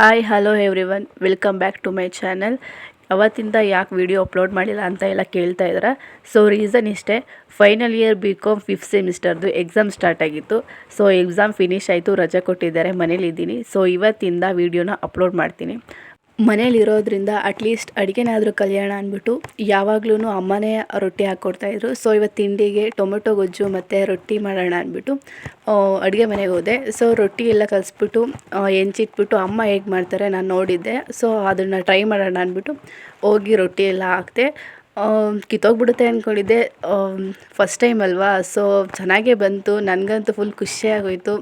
Hi hello everyone welcome back to my channel ಅವತ್ತಿಂದ ಯಾಕೆ video upload ಮಾಡಿಲ್ಲ ಅಂತ ಎಲ್ಲ ಕೇಳ್ತಾ ಇದ್ದಾರೆ? ಸೊ ರೀಸನ್ ಇಷ್ಟೇ. Final year B Com fifth ಸೆಮಿಸ್ಟರ್ದು exam start ಆಗಿತ್ತು. ಸೊ ಎಕ್ಸಾಮ್ ಫಿನಿಶ್ ಆಯಿತು, ರಜೆ ಕೊಟ್ಟಿದ್ದಾರೆ ಮನೇಲಿದ್ದೀನಿ ಸೊ ಇವತ್ತಿಂದ ವಿಡಿಯೋನ ಅಪ್ಲೋಡ್ ಮಾಡ್ತೀನಿ. ಮನೇಲಿರೋದ್ರಿಂದ ಅಟ್ಲೀಸ್ಟ್ ಅಡುಗೆನಾದರೂ ಕಲಿಯೋಣ ಅಂದ್ಬಿಟ್ಟು ಯಾವಾಗ್ಲೂ ಅಮ್ಮನೇ ರೊಟ್ಟಿ ಹಾಕ್ಕೊಡ್ತಾಯಿದ್ರು ಸೊ ಇವತ್ತು ತಿಂಡಿಗೆ ಟೊಮೆಟೊ, ಗೊಜ್ಜು ಮತ್ತು ರೊಟ್ಟಿ ಮಾಡೋಣ ಅಂದ್ಬಿಟ್ಟು ಅಡುಗೆ ಮನೆಗೆ ಹೋದೆ. ಸೊ ರೊಟ್ಟಿ ಎಲ್ಲ ಕಲಿಸ್ಬಿಟ್ಟು ಹೆಂಚಿಟ್ಬಿಟ್ಟು ಅಮ್ಮ ಹೇಗೆ ಮಾಡ್ತಾರೆ ನಾನು ನೋಡಿದ್ದೆ. ಸೊ ಅದನ್ನು ಟ್ರೈ ಮಾಡೋಣ ಅಂದ್ಬಿಟ್ಟು ಹೋಗಿ ರೊಟ್ಟಿ ಎಲ್ಲ ಹಾಕಿದೆ. ಕಿತ್ತೋಗ್ಬಿಡುತ್ತೆ ಅಂದ್ಕೊಂಡಿದ್ದೆ ಫಸ್ಟ್ ಟೈಮ್ ಅಲ್ವಾ? ಸೊ ಚೆನ್ನಾಗೇ ಬಂತು. ನನಗಂತೂ ಫುಲ್ ಖುಷಿಯಾಗೋಯಿತು.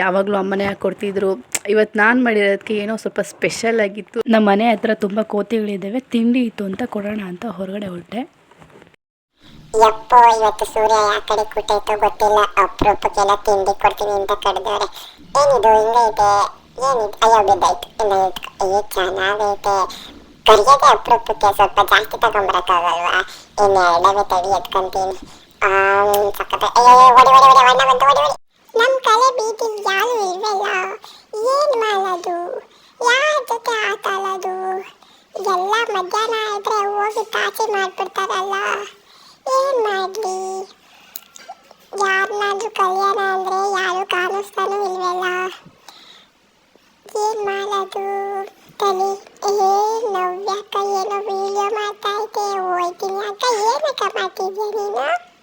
ಯಾವಾಗಲೂ ಅಮ್ಮನೇ ಹಾಕ್ಕೊಡ್ತಿದ್ರು ಇವತ್ತು ನಾನು ಮಾಡಿರೋದಕ್ಕೆ ಏನೋ ಸ್ವಲ್ಪ ಸ್ಪೆಷಲ್ ಆಗಿತ್ತು. ನಮ್ಮ ಮನೆ ಹತ್ರ ತುಂಬ ಕೋತಿಗಳಿದ್ದಾವೆ ತಿಂಡಿ ಇತ್ತು ಅಂತ ಕೊಡೋಣ ಅಂತ ಹೊರಗಡೆ ಹೊರಟೆ. ಯಪ್ಪೋ, ಇವತ್ತು ಸೂರ್ಯ ಯಾ ಕಡೆ ಕೂತೈತೋ ಗೊತ್ತಿಲ್ಲ. ಅಪರೂಪಕ್ಕೆಲ್ಲ ತಿಂಡಿ ಕೊಡ್ತೀನಿ ಅಂತ ಕರೆದವ್ರೆ ಏನಿದು, ಹಿಂಗೈತೆ? ಏನಿದು? ಅಯ್ಯೋ, ಬಿದ್ದಾಯ್ತು. ಇಲ್ಲ ಏ ಚೆನ್ನಾಗೈತೆ. ಕರಿಯೋದೇ ಅಪರೂಪಕ್ಕೆ ಸ್ವಲ್ಪ ಜಾಸ್ತಿ ತಗೊಂಬರಕ್ಕಾಗಲ್ವಾ? ಇನ್ನು ಎರಡವೇ ತಡಿ ಎತ್ಕೊಂತೀನಿ. ಸಖತ್ ಅಯ್ಯೋ ಓಡಿ ಓಡಿ ಓಡಿ, ಅಣ್ಣ ಬಂತು ಒಡಿ ಒಡಿ ನಮ್ಮ ಕಲೆ ಬೀದಿ ಯಾರು ಇಲ್ವಲ್ಲ? ಏನು ಮಾಡೋದು? ಯಾರ ಜೊತೆ ಆಟ ಆಡೋದು? ಎಲ್ಲ ಮಧ್ಯಾಹ್ನ ಆದ್ರೆ ಹೋಗಿ ಪಾಚಿ ಮಾಡ್ಬಿಡ್ತಾರಲ್ಲ? ಏನು ಮಾಡ್ಲಿ? ಯಾರನ್ನಾದ್ರೂ ಕಲ್ಯಾಣ ಅಂದ್ರೆ ಯಾರು ಕಾಣಿಸ್ತಾನೂ ಇಲ್ವಲ್ಲ? ಏನು ಮಾಡೋದು? ತಲಿ, ಏ, ನವ್ಯಕ್ಕ ಏನೋ ವಿಡಿಯೋ ಮಾಡ್ತಾ ಐತೆ, ಹೋಯ್ತೀನಿ ಅಕ್ಕ. ನೀನು?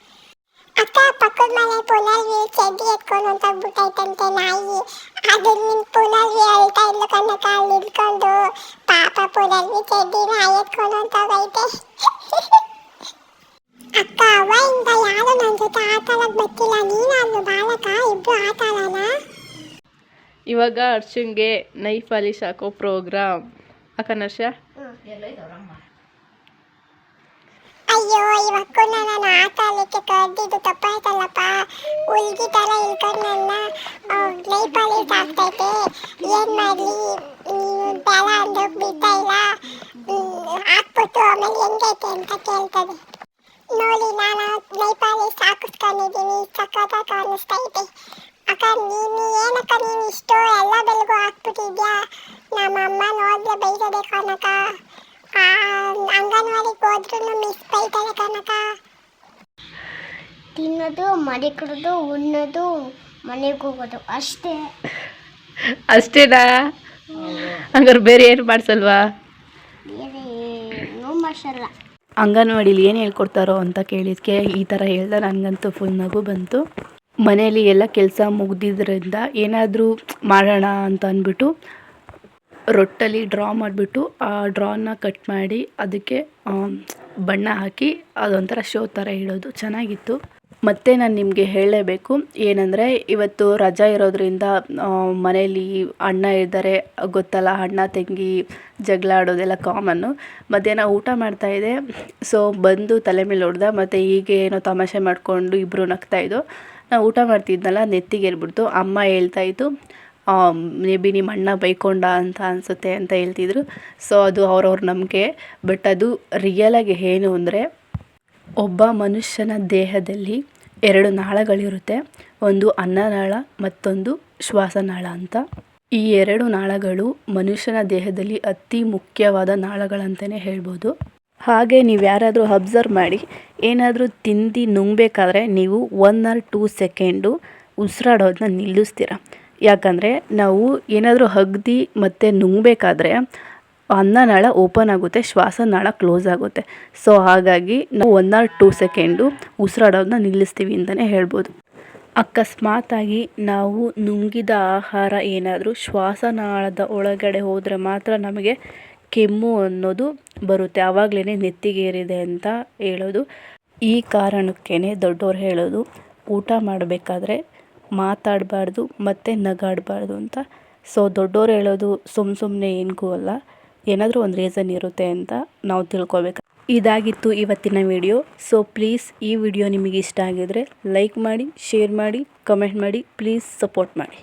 ಅಕ್ಕ ಪಕ್ಕದ ಮನೆ ಪುನರ್ವಿ ಚಡ್ಡಿ ಎತ್ಕೊಂಡು ಅಂತ ಬಿಟ್ಟೈತಂತೆ ನಾಯಿ. ಅದು ನಿನ್ ಪುನರ್ವಿ ಅಳ್ತಾ ಇಲ್ಲ ಕನಕ ಅಲ್ಲಿ ಇಟ್ಕೊಂಡು ಪಾಪ ಪುನರ್ವಿ ಚಡ್ಡಿ ನಾಯಿ ಎತ್ಕೊಂಡು ಹೋಗೈತೆ ಅಕ್ಕ ಅವಾಗಿಂದ ಯಾರು ನನ್ನ ಜೊತೆ ಆಟ ಆಡಕ್ ಬರ್ತಿಲ್ಲ. ನೀನಾದ್ರು ಬಾಲಕ ಇಬ್ರು ಆಟ ಆಡೋಣ ಇವಾಗ ಅರ್ಶನ್ಗೆ ನೈಫ್ ಪಾಲಿಶ್ ಹಾಕೋ ಪ್ರೋಗ್ರಾಮ್. ಅಕ್ಕನರ್ಷ ಅಯ್ಯೋ ಇವಕ್ಕೂ ನಾನು ಆಟ ಆಡ್ಲಿಕ್ಕೆ ಕರೆದಿದ್ದು ತಪ್ಪಾಯ್ತಲ್ಲಪ್ಪ. ಹುಲ್ಗಿ ತರ ಇಳ್ಕೊಂಡು ನನ್ನ ಸಾಕ್ತೈತೆ. ಆಗ್ತೈತೆ ಏನ್ ಮಾಡ್ಲಿ? ಬೇಡ ಅಂದ್ರೆ ಬಿಡ್ತಾ ಇಲ್ಲ. ಹಾಕ್ಬಿಟ್ಟು ಆಮೇಲೆ ಹೆಂಗೈತೆ ಅಂತ ಕೇಳ್ತದೆ. ನೋಡಿ, ನಾನು ಲೈಫಲ್ಲಿ ಸಾಕಿಸ್ಕೊಂಡಿದ್ದೀನಿ. ಹಾಕಿಸ್ಕೊಂಡಿದ್ದೀನಿ ಸಖತ್ತಾಗಿ ಕಾಣಿಸ್ತಾ ಇದೆ. ಅಕ್ಕ, ನೀನು ಏನಕ್ಕ, ನೀನು ಇಷ್ಟು ಎಲ್ಲ ಬೆಳಗು ಹಾಕ್ಬಿಟ್ಟಿದ್ಯಾ? ನಮ್ಮಮ್ಮ ನೋಡಿದ್ರೆ ಬೈಸದೆ ಕನಕ ಅಂಗನವಾಡಿಗೆ ಹೋದ್ರೂ ಮಿಸ್ ಬೈತಾರೆ ಕನಕ ತಿನ್ನೋದು ಮನೆ ಕೊಡೋದು ಉಣ್ಣೋದು ಮನೆಗೆ ಹೋಗೋದು ಅಷ್ಟೇ. ಅಷ್ಟೇನಾ? ಹಂಗಾರೆ ಬೇರೆ ಏನು ಮಾಡಿಸಲ್ವಾ? ಬೇರೆ ಏನೂ ಮಾಡ್ಸಲ್ಲ. ಅಂಗನವಾಡಿಲಿ ಏನು ಹೇಳ್ಕೊಡ್ತಾರೋ ಅಂತ ಕೇಳಿದ್ಕೆ ಈ ಥರ ಹೇಳ್ದೆ. ನನಗಂತೂ ಫುಲ್ ನಗು ಬಂತು. ಮನೆಯಲ್ಲಿ ಎಲ್ಲ ಕೆಲಸ ಮುಗ್ದಿದ್ರಿಂದ ಏನಾದರೂ ಮಾಡೋಣ ಅಂತ ಅಂದ್ಬಿಟ್ಟು ರೊಟ್ಟಲ್ಲಿ ಡ್ರಾ ಮಾಡಿಬಿಟ್ಟು ಆ ಡ್ರಾನ ಕಟ್ ಮಾಡಿ ಅದಕ್ಕೆ ಬಣ್ಣ ಹಾಕಿ ಅದೊಂಥರ ಶೋ ಥರ ಇಡೋದು. ಚೆನ್ನಾಗಿತ್ತು. ಮತ್ತು ನಾನು ನಿಮಗೆ ಹೇಳಲೇಬೇಕು, ಏನಂದರೆ ಇವತ್ತು ರಜಾ ಇರೋದರಿಂದ ಮನೆಯಲ್ಲಿ ಅಣ್ಣ ಇದ್ದಾರೆ, ಗೊತ್ತಲ್ಲ, ಅಣ್ಣ, ತಂಗಿ, ಜಗಳ ಆಡೋದೆಲ್ಲ ಕಾಮನ್ನು ಮಧ್ಯಾಹ್ನ ಊಟ ಮಾಡ್ತಾಯಿದ್ದೆ ಸೊ ಬಂದು ತಲೆ ಮೇಲೆ ಹೊಡೆದ, ಮತ್ತು ಹೀಗೆ ಏನೋ ತಮಾಷೆ ಮಾಡಿಕೊಂಡು ಇಬ್ಬರು ನಗ್ತಾಯಿದ್ದು ನಾನು ಊಟ ಮಾಡ್ತಿದ್ನಲ್ಲ, ನೆತ್ತಿಗೆ ಏರ್ಬಿಡ್ತು ಅಮ್ಮ ಹೇಳ್ತಾಯಿತ್ತು ಮೇ ಬಿ ನಿಮ್ಮ ಅಣ್ಣ ಬೈಕೊಂಡ ಅಂತ ಅನಿಸುತ್ತೆ ಅಂತ ಹೇಳ್ತಿದ್ರು. ಸೊ ಅದು ಅವ್ರವ್ರ ನಂಬಿಕೆ. ಬಟ್ ಅದು ರಿಯಲಾಗಿ ಏನು ಅಂದರೆ, ಒಬ್ಬ ಮನುಷ್ಯನ ದೇಹದಲ್ಲಿ ಎರಡು ನಾಳಗಳಿರುತ್ತೆ. ಒಂದು ಅನ್ನನಾಳ, ಮತ್ತೊಂದು ಶ್ವಾಸನಾಳ ಅಂತ. ಈ ಎರಡು ನಾಳಗಳು ಮನುಷ್ಯನ ದೇಹದಲ್ಲಿ ಅತಿ ಮುಖ್ಯವಾದ ನಾಳಗಳಂತಲೇ ಹೇಳ್ಬೋದು. ಹಾಗೆ ನೀವು ಯಾರಾದರೂ ಅಬ್ಸರ್ವ್ ಮಾಡಿ, ಏನಾದರೂ ತಿಂದು ನುಂಗಬೇಕಾದ್ರೆ ನೀವು ಒನ್ ಆರ್ ಟೂ ಸೆಕೆಂಡು ಉಸಿರಾಡೋದನ್ನ ನಿಲ್ಲಿಸ್ತೀರ. ಯಾಕಂದರೆ ನಾವು ಏನಾದರೂ ಹಗ್ದು ಮತ್ತು ನುಂಗಬೇಕಾದ್ರೆ ಅನ್ನನಾಳ ಓಪನ್ ಆಗುತ್ತೆ ಶ್ವಾಸನಾಳ ಕ್ಲೋಸ್ ಆಗುತ್ತೆ. ಸೊ, ಹಾಗಾಗಿ ನಾವು ಒನ್ ಆರ್ ಟೂ ಸೆಕೆಂಡು ಉಸಿರಾಡೋದನ್ನ ನಿಲ್ಲಿಸ್ತೀವಿ ಅಂತಲೇ ಹೇಳ್ಬೋದು. ಅಕಸ್ಮಾತಾಗಿ ನಾವು ನುಂಗಿದ ಆಹಾರ ಏನಾದರೂ ಶ್ವಾಸನಾಳದ ಒಳಗಡೆ ಹೋದರೆ ಮಾತ್ರ ನಮಗೆ ಕೆಮ್ಮು ಅನ್ನೋದು ಬರುತ್ತೆ. ಆವಾಗಲೇ ನೆತ್ತಿಗೇರಿದೆ ಅಂತ ಹೇಳೋದು. ಈ ಕಾರಣಕ್ಕೇ ದೊಡ್ಡವ್ರು ಹೇಳೋದು, ಊಟ ಮಾಡಬೇಕಾದ್ರೆ ಮಾತಾಡಬಾರ್ದು, ಮತ್ತು ನಗಾಡಬಾರ್ದು ಅಂತ. ಸೊ, ದೊಡ್ಡವ್ರು ಹೇಳೋದು ಸುಮ್ಮ ಸುಮ್ಮನೆ ಏನಕ್ಕೂ ಅಲ್ಲ. ಏನಾದರೂ ಒಂದು ರೀಸನ್ ಇರುತ್ತೆ ಅಂತ ನಾವು ತಿಳ್ಕೊಬೇಕು. ಇದಾಗಿತ್ತು ಇವತ್ತಿನ ವಿಡಿಯೋ ಸೊ ಪ್ಲೀಸ್ ಈ ವಿಡಿಯೋ ನಿಮಗೆ ಇಷ್ಟ ಆಗಿದರೆ ಲೈಕ್ ಮಾಡಿ ಶೇರ್ ಮಾಡಿ ಕಮೆಂಟ್ ಮಾಡಿ ಪ್ಲೀಸ್ ಸಪೋರ್ಟ್ ಮಾಡಿ.